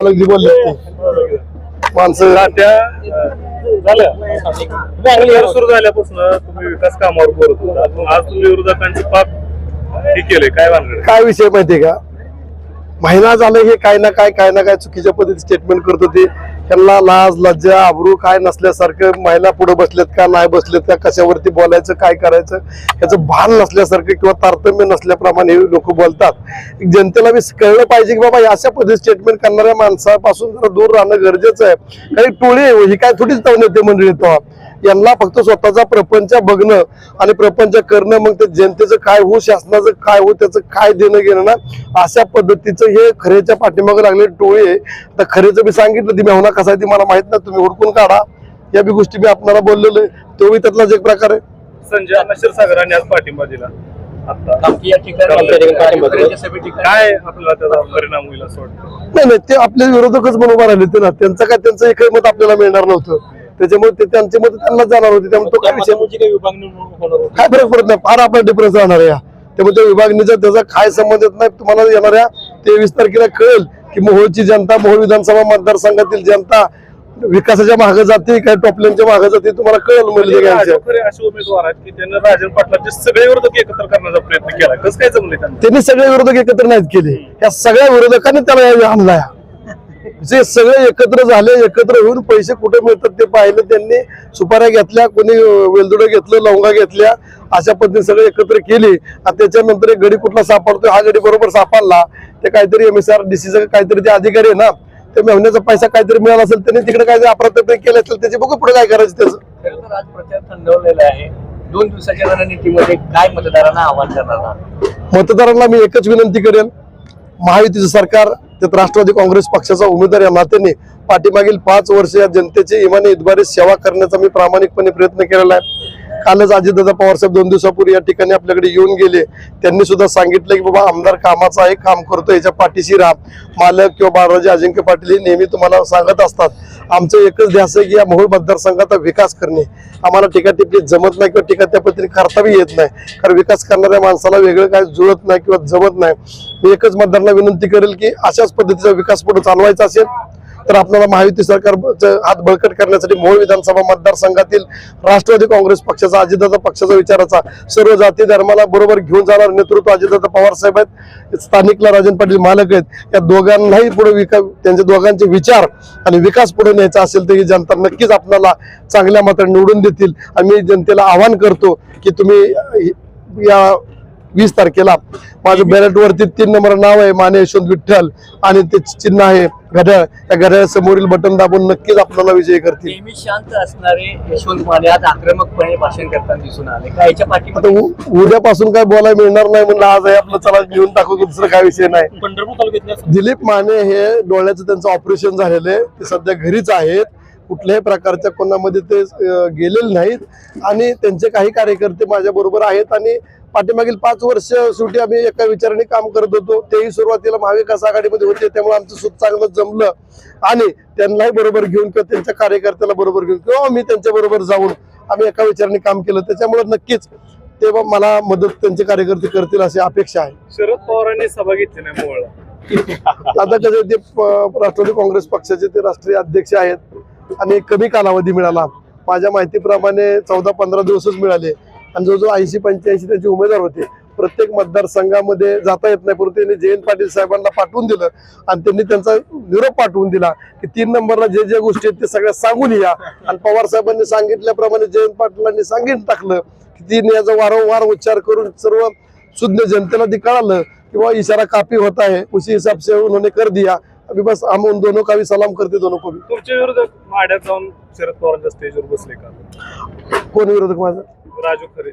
बोलले माणसं झाल्या सुरू झाल्यापासून तुम्ही विकास कामावर बोलत होता. पण आज तुम्ही विरोधकांचे पाप हे केले काय काय विषय माहितीये का? महिना झालं हे काय ना काय काय ना काय चुकीच्या पद्धतीने स्टेटमेंट करत होते. त्यांना लाज लज्जा आबरू काय नसल्यासारखं महिला पुढे बसलेत का नाही बसलेत का कशावरती बोलायचं काय करायचं याचं भान नसल्यासारखं किंवा तारतम्य नसल्याप्रमाणे हे लोक बोलतात. जनतेला बी कळलं पाहिजे की बाबा अशा पद्धती स्टेटमेंट करणाऱ्या माणसापासून जरा दूर राहणं गरजेचं आहे. काही टोळी ही काय थोडीच जाऊन येते मंडळी तो. यांना फक्त स्वतःचा प्रपंच बघणं आणि प्रपंच करणं मग ते जनतेचं काय हो शासनाचं काय हो त्याचं काय देणं घेणं ना अशा पद्धतीचं हे खरेच्या पाठीमागे लागले टोळे आहे. आता खरेचं मी सांगितलं ती मेहना कसा आहे ती मला माहीत नाही तुम्ही ओळखून काढा. या बी गोष्टी मी आपल्याला बोललेलो आहे. तो बी त्यातलाच एक प्रकार आहे. संजय अण्णा क्षीरसागरांनी आज पाठिंबा दिला. आता आमची या ठिकाणी काय आपल्याला त्याचा परिणाम होईल असं वाटतं? नाही नाही ते आपले विरोधकच म्हणून उभा राहिले होते ना. त्यांचं काय त्यांचं एकही मत आपल्याला मिळणार नव्हतं. त्याच्यामुळे ते त्यांचे मत त्यांनाच जाणार होते त्यामुळे तो काय विषय होती. काय फरक पडत नाही फार आपला डिफरन्स राहणार आहे या. त्यामुळे त्या विभागणीचा त्याचा काय संबंध येत नाही तुम्हाला येणाऱ्या तेवीस तारखेला कळेल की मोहोळची जनता मोहोळ विधानसभा मतदारसंघातील जनता विकासाच्या मागे जाते काय टॉपलाईनच्या मागे जाते तुम्हाला कळेल म्हणजे खरे असे उमेदवार आहेत की त्यांनी राजन पाटलांचे सगळे विरोधक एकत्र करण्याचा प्रयत्न केला. कसं काय जमले त्यांना? त्यांनी सगळे विरोधक एकत्र नाहीत केले. या सगळ्या विरोधकांनी त्याला आणलाय. जे सगळे एकत्र झाले एकत्र होऊन पैसे कुठे मिळतात ते पाहिलं त्यांनी सुपाऱ्या घेतल्या कोणी वेलदुडं घेतलं लवंगा घेतल्या अशा पद्धतीने सगळे एकत्र केले. आणि त्याच्यानंतर एक गडी कुठला सापडतोय हा गडी बरोबर सापडला. ते काहीतरी एम एस आर डी काहीतरी ते अधिकारी आहे ना ते मेहण्याचा पैसा काहीतरी मिळाला असेल त्यांनी तिकडे काहीतरी अपराध केलं असेल त्याचे बघू पुढे काय करायचं त्याचं. खरं तर आज प्रचार थंडवलेला आहे. दोन दिवसाच्या रणनीतीमध्ये काय मतदारांना आव्हान करणार? मतदारांना मी एकच विनंती करेन महायुतीचं सरकार त्यात राष्ट्रवादी काँग्रेस पक्षाचा उमेदवार या नात्याने पाठीमागील पाच वर्ष या जनतेची इमाने इतबारे सेवा करण्याचा मी प्रामाणिकपणे प्रयत्न केलेला आहे. कालच अजितदादा पवारसाहेब दोन दिवसापूर्वी या ठिकाणी आपल्याकडे येऊन गेले. त्यांनी सुद्धा सांगितलं की बाबा आमदार कामाचा आहे काम करतो याच्या पाठीशी राहा. मालक किंवा बाळराजे अजिंक्य पाटील हे नेहमी तुम्हाला सांगत असतात. आमचं एकच ध्यास आहे की या मोहोळ मतदारसंघाचा विकास करणे. आम्हाला टीका टिप्पणी जमत नाही किंवा टीका त्या पद्धतीने करताही येत नाही. कारण विकास करणाऱ्या माणसाला वेगळं काय जुळत नाही किंवा जमत नाही. मी एकच मतदारांना विनंती करेल की अशाच पद्धतीचा विकास पुढे चालवायचा असेल. तर आपल्याला महायुती सरकारचं हात बळकट करण्यासाठी मोहोळ विधानसभा मतदारसंघातील राष्ट्रवादी काँग्रेस पक्षाचा अजितदादा पक्षाचा विचाराचा सर्व जाती धर्माला बरोबर घेऊन जाणार नेतृत्व अजितदादा पवार साहेब आहेत. स्थानिकला राजन पाटील मालक आहेत. या दोघांनाही पुढे विका त्यांच्या दोघांचे विचार आणि विकास पुढे न्यायचा असेल तर ही जनता नक्कीच आपल्याला चांगल्या मात्र निवडून देतील. आणि जनतेला आवाहन करतो की तुम्ही या वीस तारखेला माझं बॅलेट वरती तीन नंबर नाव आहे माने यशवंत विठ्ठल आणि ते चिन्ह आहे घड्याळ. या घड्याळ समोरील बटन दाबून नक्कीच आपल्याला विजय करतील. नेहमी शांत असणारे यशवंत माने आज आक्रमकपणे भाषण करताना दिसून आले. काय याच्या उ- उद्यापासून काय बोलायला मिळणार नाही म्हणलं आज आहे आपलं चला घेऊन टाकू दुसरं काय विषय नाही. पंढरपूर तालुक्यातल्या दिलीप माने हे डोळ्याचं त्यांचं ऑपरेशन झालेलं आहे. ते सध्या घरीच आहेत. कुठल्याही प्रकारच्या कोणामध्ये ते गेलेले नाहीत. आणि त्यांचे काही कार्यकर्ते माझ्या बरोबर आहेत आणि पाठीमागील पाच वर्ष शेवटी आम्ही एका विचाराने काम करत होतो. तेही सुरुवातीला महाविकास आघाडीमध्ये होते त्यामुळे आमचं सुख चांगलं जमलं. आणि त्यांनाही बरोबर घेऊन किंवा त्यांच्या कार्यकर्त्याला बरोबर घेऊन किंवा मी त्यांच्या बरोबर जाऊन आम्ही एका विचाराने काम केलं. त्याच्यामुळे नक्कीच तेव्हा मला मदत त्यांचे कार्यकर्ते करतील अशी अपेक्षा आहे. शरद पवारांनी सभा घेतली नाही आता कसं ते राष्ट्रवादी काँग्रेस पक्षाचे ते राष्ट्रीय अध्यक्ष आहेत. आणि कमी कालावधी मिळाला. माझ्या माहितीप्रमाणे चौदा पंधरा दिवसच मिळाले. आणि जो जो ऐंशी पंच्याऐंशी त्यांचे उमेदवार होते. प्रत्येक मतदारसंघामध्ये जाता येत नाही. परंतु त्यांनी जयंत पाटील साहेबांना पाठवून दिलं. आणि त्यांनी त्यांचा निरोप पाठवून दिला की तीन नंबरला जे जे गोष्टी आहेत ते सगळ्या सांगून या. आणि पवार साहेबांनी सांगितल्याप्रमाणे जयंत पाटलांनी सांगितलं टाकलं की तीन याचा वारंवार उच्चार करून सर्व शुद्ध जनतेला ते कळालं की बाबा इशारा कापी होता है उशी हिसाब से उन्होंने कर दिया. अभी बस हम उन दोनों का भी सलाम करते दोनों को भी। तुमचे विरोधक माड्यात जाऊन शरद पवारांच्या स्टेजवर बसले का? कोण विरोधक माझा? राजू खरे.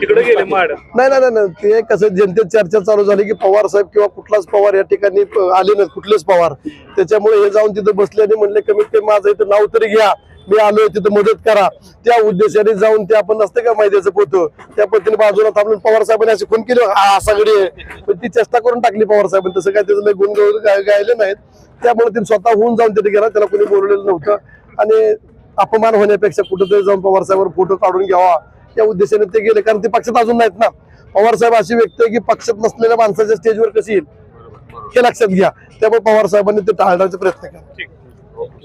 तिकडे गेले माड्यात. नाही नाही नाही, नाही. ते कसं जनतेत चर्चा चालू झाली की पवार साहेब किंवा कुठलाच पवार या ठिकाणी आले नाहीत कुठलेच पवार. त्याच्यामुळे हे जाऊन तिथं बसले आणि म्हणले कमीत कमी माझं इथं नाव तरी घ्या. मी आलोय तिथं मदत करा. त्या उद्देशाने जाऊन ते आपण नसते का मैद्याचं पोतं? त्या पद्धतीने बाजूला थांबून पवार साहेबांनी अशी खून केले. सगळी. पण ती चेष्टा करून टाकली पवार साहेबांनी. तसं काय त्याचं गुण गायले नाहीत. त्यामुळे तिने स्वतः होऊन जाऊन तिथे गेला. त्याला कोणी बोलवलेलं नव्हतं. आणि अपमान होण्यापेक्षा कुठेतरी जाऊन पवार साहेबांवर फोटो काढून घ्यावा. या उद्देशाने ते गेले. कारण ते पक्षात अजून नाहीत ना. पवार साहेब अशी व्यक्ती आहे की पक्षात नसलेल्या माणसाच्या स्टेजवर कशी येईल? हे लक्षात घ्या. त्यामुळे पवार साहेबांनी ते टाळण्याचा प्रयत्न केला.